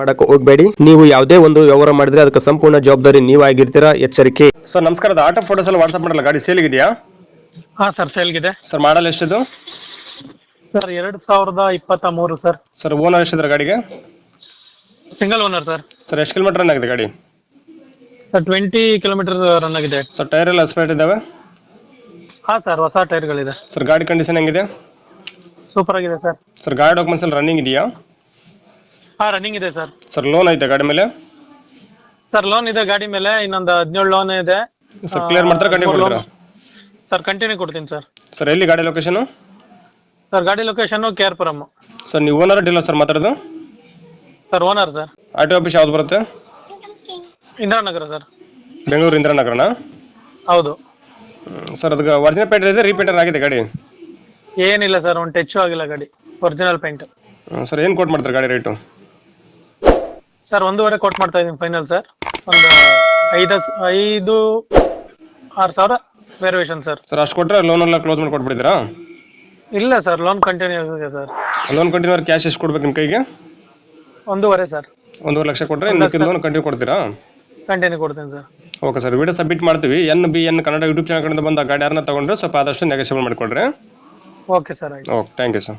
ಮಾಡಕ್ಕೆ ಹೋಗಬೇಡಿ. ನೀವು ಯಾವುದೇ ಒಂದು ವ್ಯವಹಾರ ಮಾಡಿದ್ರೆ ಅದಕ್ಕೆ ಸಂಪೂರ್ಣ ಜವಾಬ್ದಾರಿ ನೀವಾಗಿರ್ತೀರಾ? ಎಚ್ಚರಿಕೆ. ಸರ್ ನಮಸ್ಕಾರ ಆಟೋ ಫೋಟೋಸ್ ಎಲ್ಲ ವಾಟ್ಸ್ಆಪ್ ಮಾಡಲ್ಲ. ಗಾಡಿ ಸೇಲ್ ಇದೆಯಾ ಹಾ ಸರ್ ಸೇಲ್ಗಿದೆ ಸರ್ ಮಾಡಲ್ ಎಷ್ಟಿದು? ಸರ್ ಎರಡು ಸಾವಿರದ ಇಪ್ಪತ್ತ ಮೂರು ಸರ್. ಸರ್ ಓನರ್ ಎಷ್ಟಿದ್ರೆ ಗಾಡಿಗೆ? Single owner sir. ಸರ್ ಎಷ್ಟು ಕಿಲೋಮೀಟರ್ ರನ್ ಆಗಿದೆ ಗಾಡಿ? ಸರ್ ಟ್ವೆಂಟಿ ಕಿಲೋಮೀಟರ್ ರನ್ ಆಗಿದೆ. ಸರ್ ಟೈರ್ ಎಲ್ಲ ಸ್ಪೇಟ್ ಇದಾವೆ? ಹಾ ಸರ್ ಹೊಸ ಟೈರ್ಗಳಿದೆ. ಸರ್ ಗಾಡಿ ಕಂಡೀಷನ್ ಹೆಂಗಿದೆ? ಸೂಪರ್ ಆಗಿದೆ ಸರ್. ಸರ್ ಗಾಡಿ ಡಾಕ್ಯುಮೆಂಟ್ಸ್ ಎಲ್ಲ ರನ್ನಿಂಗ್ ಇದೆಯಾ? ಹಾ ರನ್ನಿಂಗ್ ಇದೆ ಸರ್ ಸರ್ ಲೋನ್ ಐತೆ ಗಾಡಿ ಮೇಲೆ? ಸರ್ ಲೋನ್ ಇದೆ ಗಾಡಿ ಮೇಲೆ ಇನ್ನೊಂದು ಹದಿನೇಳು ಲೋನ್ ಇದೆ. ಸರ್ ಕ್ಲಿಯರ್ ಮಾಡ್ತಾರೆ ಕಂಟಿನ್ಯೂ ಕೊಡ್ತೀರಾ ಸರ್ ಕಂಟಿನ್ಯೂ ಕೊಡ್ತೀನಿ ಸರ್ ಸರ್ ಎಲ್ಲಿ ಗಾಡಿ ಲೊಕೇಶನ್ ಸರ್ ಗಾಡಿ ಲೊಕೇಶನ್ ಕೆ ಆರ್ ಸರ್ ನೀವು ಓನರ್ ಡೀಲರ್ ಸರ್ ಮಾತಾಡೋದು? Sir owner sir R T office ಯಾವ್ದು ಬರುತ್ತೆ? ಇಂದಿರಾನಗರ ಸರ್ ಬೆಂಗಳೂರು ಇಂದಿರಾನಗರನ? ಹೌದು. ಸರ್ ಅದಕ್ಕೆ ಒರಿಜಿನಲ್ ಪೇಂಟ್ ಇದೆ ರೀಪೇಂಟರ್ ಆಗಿದೆ ಗಾಡಿ? ಏನಿಲ್ಲ ಸರ್ ಒಂದು ಟಚ್ ಆಗಿಲ್ಲ ಗಾಡಿ ಒರಿಜಿನಲ್ ಪೇಂಟ್ ಸರ್ ಏನು ಕೊಟ್ಟು ಮಾಡ್ತಾರೆ ಗಾಡಿ ರೇಟು ಸರ್ ಒಂದೂವರೆ ಕೋಟ್ ಮಾಡ್ತಾ ಇದ್ದೀನಿ ಫೈನಲ್ ಸರ್. ಒಂದು ಐದು ಐದು ಆರು ಸಾವಿರ ವೇರಿಯೇಷನ್ ಸರ್. ಸರ್ ಅಷ್ಟು ಕೊಟ್ಟರೆ ಲೋನ್ ಎಲ್ಲ ಕ್ಲೋಸ್ ಮಾಡಿ ಕೊಟ್ಬಿಡ್ತೀರಾ? ಇಲ್ಲ ಸರ್ ಲೋನ್ ಕಂಟಿನ್ಯೂ ಆಗಿದೆ ಸರ್. ಲೋನ್ ಕಂಟಿನ್ಯೂ ಕ್ಯಾಶ್ ಎಷ್ಟು ಕೊಡ್ಬೇಕು ನಿಮ್ಮ ಕೈಗೆ? ಒಂದೂವರೆ ಸರ್. ಒಂದೂವರೆ ಲಕ್ಷ ಕೊಟ್ಟರೆ ಇನ್ನೂ ಲೋನ್ ಕಂಟಿನ್ಯೂ ಕೊಡ್ತೀರಾ? ಕಂಟಿನ್ಯೂ ಕೊಡ್ತೀನಿ sir. Okay sir. Video submit ಮಾಡ್ತೀವಿ. N B N Kannada YouTube channel ಕಡೆಯಿಂದ ಬಂದ ಗಾಡಿ ಯಾರನ್ನ ತಗೊಂಡ್ರೆ ಸ್ವಲ್ಪ ಆದಷ್ಟು ನೆಗೆಸಿಬಲ್ ಮಾಡಿಕೊಡ್ರಿ ಓಕೆ ಸರ್ ಆಯ್ತು. Okay thank you sir